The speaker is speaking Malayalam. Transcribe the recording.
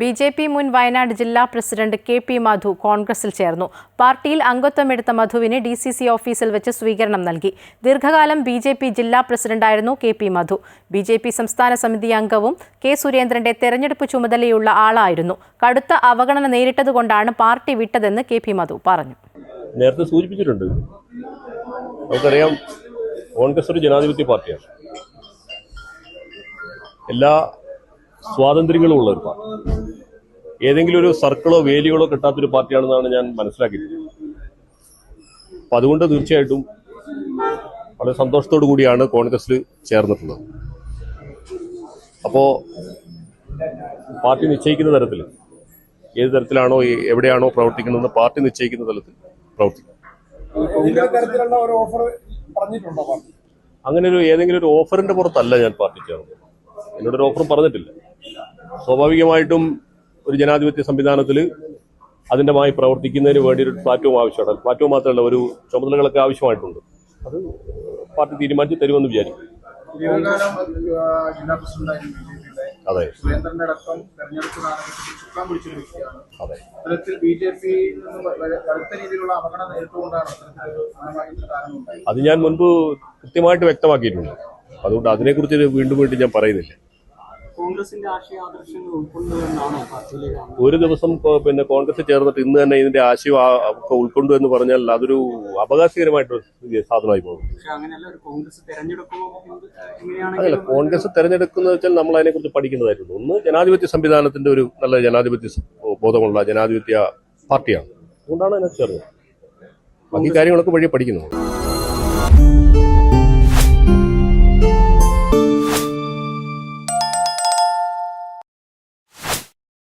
ബി ജെ പി മുൻ വയനാട് ജില്ലാ പ്രസിഡന്റ് കെ പി മധു കോൺഗ്രസിൽ ചേർന്നു. പാർട്ടിയിൽ അംഗത്വമെടുത്ത മധുവിന് ഡി സി സി ഓഫീസിൽ വെച്ച് സ്വീകരണം നൽകി. ദീർഘകാലം ബി ജെ പി ജില്ലാ പ്രസിഡന്റായിരുന്നു K P Madhu. B J P സംസ്ഥാന സമിതി അംഗവും കെ സുരേന്ദ്രന്റെ തെരഞ്ഞെടുപ്പ് ചുമതലയുള്ള ആളായിരുന്നു. കടുത്ത അവഗണന നേരിട്ടതുകൊണ്ടാണ് പാർട്ടി വിട്ടതെന്ന് കെ പി മധു പറഞ്ഞു. നേരത്തെ സൂചിപ്പിച്ചിട്ടുണ്ട്. കോൺഗ്രസ് ഒരു ജനാധിപത്യ പാർട്ടിയാണ്. എല്ലാ സ്വാതന്ത്ര്യങ്ങളും ഉള്ള ഒരു പാർട്ടി. ഏതെങ്കിലും ഒരു സർക്കിളോ വേലികളോ കിട്ടാത്തൊരു പാർട്ടിയാണെന്നാണ് ഞാൻ മനസ്സിലാക്കിയിട്ടുള്ളത് അപ്പം അതുകൊണ്ട് തീർച്ചയായിട്ടും വളരെ സന്തോഷത്തോടു കൂടിയാണ് കോൺഗ്രസ്സിൽ ചേർന്നിട്ടുള്ളത്. അപ്പോൾ പാർട്ടി നിശ്ചയിക്കുന്ന തരത്തിൽ ഏത് തരത്തിലാണോ എവിടെയാണോ പ്രവർത്തിക്കുന്നതെന്ന് പാർട്ടി നിശ്ചയിക്കുന്ന തലത്തിൽ പ്രവർത്തിക്കും. അങ്ങനെ ഒരു ഏതെങ്കിലും ഒരു ഓഫറിന്റെ പുറത്തല്ല ഞാൻ പാർട്ടി ചേർന്നത്. എന്നോടൊരു ഓഫറും പറഞ്ഞിട്ടില്ല. സ്വാഭാവികമായിട്ടും ഒരു ജനാധിപത്യ സംവിധാനത്തിൽ അതിന്റെമായി പ്രവർത്തിക്കുന്നതിന് വേണ്ടി ഒരു പ്ലാറ്റ്ഫോം ആവശ്യമാണ്. പ്ലാറ്റ്ഫോം മാത്രമല്ല ഒരു ചുമതലകളൊക്കെ ആവശ്യമായിട്ടുണ്ട്. അത് പാർട്ടി തീരുമാനിച്ച് തരുമെന്ന് വിചാരിക്കും അതെ. അതെ. അത് ഞാൻ മുൻപ് കൃത്യമായിട്ട് വ്യക്തമാക്കിയിട്ടുണ്ട്. അതുകൊണ്ട് അതിനെക്കുറിച്ച് വീണ്ടും വീണ്ടും ഞാൻ പറയുന്നില്ല. കോൺഗ്രസിന്റെ ആശയ ആദർശങ്ങൾ ഉൾക്കൊണ്ടുവന്നാണോ പാർട്ടിയിലേക്ക് ഒരു ദിവസം പിന്നെ കോൺഗ്രസ് ചേർന്നിട്ട് ഇന്ന് തന്നെ ഇതിന്റെ ആശയം ഒക്കെ ഉൾക്കൊണ്ടു എന്ന് പറഞ്ഞാൽ അതൊരു അപകാശകരമായിട്ടൊരു സാധനമായി പോകും. കോൺഗ്രസ് അതല്ല കോൺഗ്രസ് തെരഞ്ഞെടുക്കുന്നത് വെച്ചാൽ നമ്മൾ അതിനെക്കുറിച്ച് പഠിക്കുന്നതായിരുന്നു. ഒന്ന് ജനാധിപത്യ സംവിധാനത്തിന്റെ ഒരു നല്ല ജനാധിപത്യ ബോധമുള്ള ജനാധിപത്യ പാർട്ടിയാണ്. അതുകൊണ്ടാണ് അതിനെ ചേർന്നത്. ബാക്കി കാര്യങ്ങളൊക്കെ വഴി പഠിക്കുന്നത്